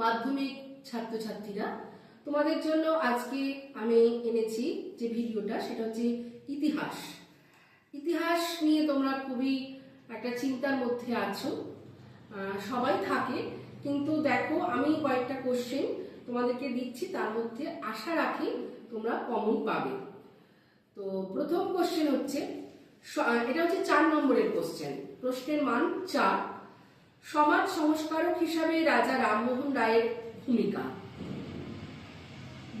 মাধ্যমিক ছাত্রছাত্রীরা। তোমাদের জন্য আজকে আমি এনেছি যে ভিডিওটা, সেটা হচ্ছে ইতিহাস। ইতিহাস নিয়ে তোমরা খুবই একটা চিন্তার মধ্যে আছো। সবাই থাকে, কিন্তু দেখো, আমি কয়েকটা কোশ্চেন তোমাদেরকে দিচ্ছি, তার মধ্যে আশা রাখি তোমরা কমন পাবে। তো প্রথম কোশ্চেন হচ্ছে এটা হচ্ছে চার নম্বরের কোশ্চেন প্রশ্নের মান চার। সমাজ সংস্কারক হিসাবে রাজা রামমোহন রায়ের ভূমিকা।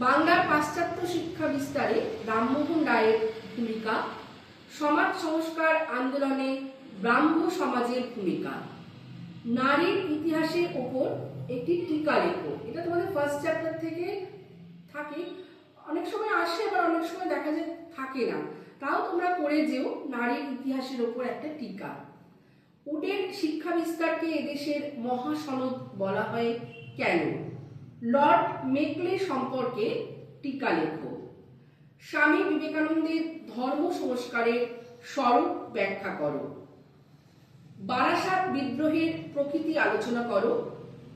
বাংলার পাশ্চাত্য শিক্ষা বিস্তারে রামমোহন রায়ের ভূমিকা, সমাজ সংস্কার আন্দোলনে ব্রাহ্ম সমাজের ভূমিকা। নারীর ইতিহাসের ওপর একটি টিকা লেখো এটা তোমাদের ফার্স্ট চ্যাপ্টার থেকে থাকে। অনেক সময় আসে, আবার অনেক সময় দেখা যায় থাকে না। তাও তোমরা করে যেও, নারীর ইতিহাসের ওপর একটা টিকা। উডের শিক্ষা বিস্তারকে এদেশের মহাসনদ বলা হয় কেন লর্ড মেকলে সম্পর্কে টিকা লেখো। স্বামী বিবেকানন্দের ধর্ম সংস্কারের স্বরূপ ব্যাখ্যা করো। বারাসাত বিদ্রোহের প্রকৃতি আলোচনা করো।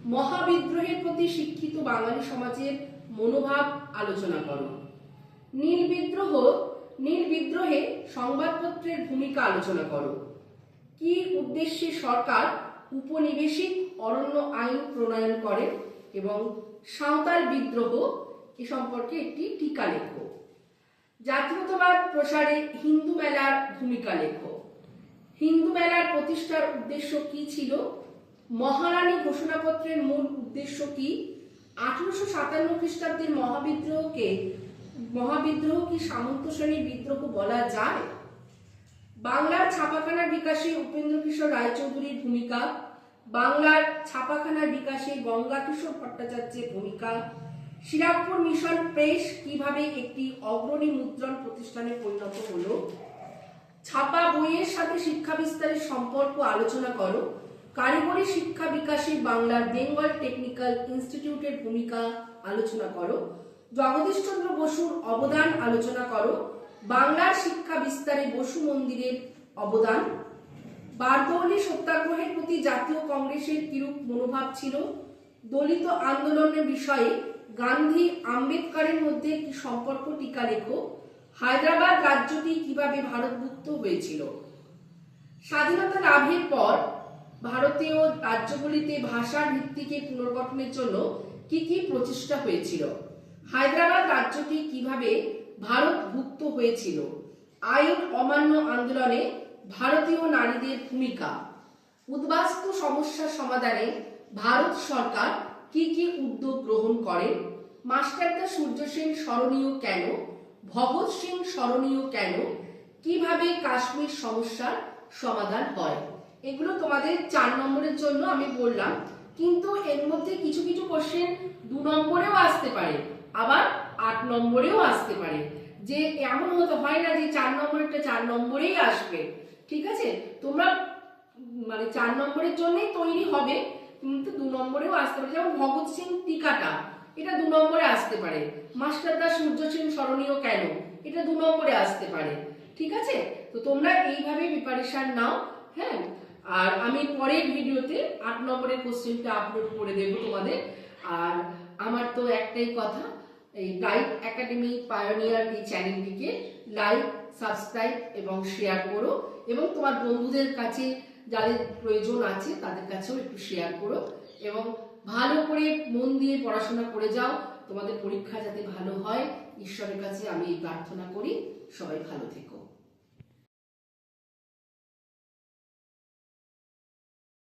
মহাবিদ্রোহের প্রতি শিক্ষিত বাঙালি সমাজের মনোভাব আলোচনা করো। নীল বিদ্রোহ, নীল বিদ্রোহে সংবাদপত্রের ভূমিকা আলোচনা করো। কি উদ্দেশ্যে সরকার উপনিবেশিক অরণ্য আইন প্রণয়ন করে এবং সাঁওতাল বিদ্রোহ এ সম্পর্কে একটি টিকা লেখো? জাতীয়তাবাদ প্রসারে হিন্দু মেলার ভূমিকা লেখো। হিন্দু মেলার প্রতিষ্ঠার উদ্দেশ্য কি ছিল? মহারানী ঘোষণাপত্রের মূল উদ্দেশ্য কি? আঠারোশো সাতান্ন খ্রিস্টাব্দের মহাবিদ্রোহকে মহাবিদ্রোহ কি সামন্ত শ্রেণির বিদ্রোহ বলা যায়? বাংলার ছাপাখানার বিকাশে উপেন্দ্র কিশোর রায়চৌধুরীর ভূমিকা, বাংলার ছাপাখানার বিকাশে গঙ্গা কিশোর ভট্টাচার্যের ভূমিকা শিরাপুর মিশন প্রেস কীভাবে একটি অগ্রণী মুদ্রণ প্রতিষ্ঠানে পরিণত হলো, ছাপা বইয়ের সাথে শিক্ষা বিস্তারের সম্পর্ক আলোচনা করো, কারিগরি শিক্ষা বিকাশে বাংলার বেঙ্গল টেকনিক্যাল ইনস্টিটিউটের ভূমিকা আলোচনা করো, জগদীশচন্দ্র বসুর অবদান আলোচনা করো বাংলার শিক্ষা বিস্তারে বসু মন্দিরের অবদান। বারদৌলি সত্যাগ্রহের প্রতি জাতীয় কংগ্রেসের কিরূপ মনোভাব ছিল। দলিত আন্দোলনের বিষয়ে গান্ধী আম্বেদকরের মধ্যে একটি সম্পর্ক টিকা লেখো হায়দ্রাবাদ রাজ্যটি কীভাবে ভারতভুক্ত হয়েছিল? স্বাধীনতা লাভের পর ভারতীয় রাজ্যগুলিতে ভাষার ভিত্তিকে পুনর্গঠনের জন্য কি কি প্রচেষ্টা হয়েছিল? হায়দ্রাবাদ রাজ্যটি কীভাবে ভারতভুক্ত হয়েছিল। আইন অমান্য আন্দোলনে ভারতীয় নারীদের ভূমিকা। উদ্বাস্তু সমস্যার সমাধানে ভারত সরকার কি কি উদ্যোগ গ্রহণ করে, মাস্টারদা সূর্য সেন স্মরণীয় কেন, ভগৎ সিং স্মরণীয় কেন, কীভাবে কাশ্মীর সমস্যার সমাধান হয়? এগুলো তোমাদের চার নম্বরের জন্য আমি বললাম, কিন্তু এর মধ্যে কিছু কিছু কোশ্চেন দু নম্বরেও আসতে পারে। আবার আট নম্বরেও আসতে পারে। যে এমন হতে হয় না যে চার নম্বরেরটা চার নম্বরেই আসবে। ঠিক আছে? তোমরা মানে চার নম্বরের জন্যই তৈরি হবে, কিন্তু দু নম্বরেও আসতে পারে। যেমন ভগৎ সিং টিকাটা, এটা দু নম্বরে আসতে পারে। মাস্টারদা সূর্য সিং স্মরণীয় কেন? এটা দু নম্বরে আসতে পারে। ঠিক আছে? তো তোমরা এইভাবে প্রিপারেশন নাও হ্যাঁ? আর আমি পরের ভিডিওতে আট নম্বরের কোশ্চেনটা আপলোড করে দেবো তোমাদের। আর আমার তো একটাই কথা এই লাইভ একাডেমি পায়োনিয়ার এই চ্যানেলটিকে লাইক সাবস্ক্রাইব এবং শেয়ার করো এবং তোমার বন্ধুদের কাছে যাদের প্রয়োজন আছে তাদের কাছেও একটু শেয়ার করো এবং ভালো করে মন দিয়ে পড়াশোনা করে যাও, তোমাদের পরীক্ষা যাতে ভালো হয়, ঈশ্বরের কাছে আমি এই প্রার্থনা করি, সবাই ভালো থেকো।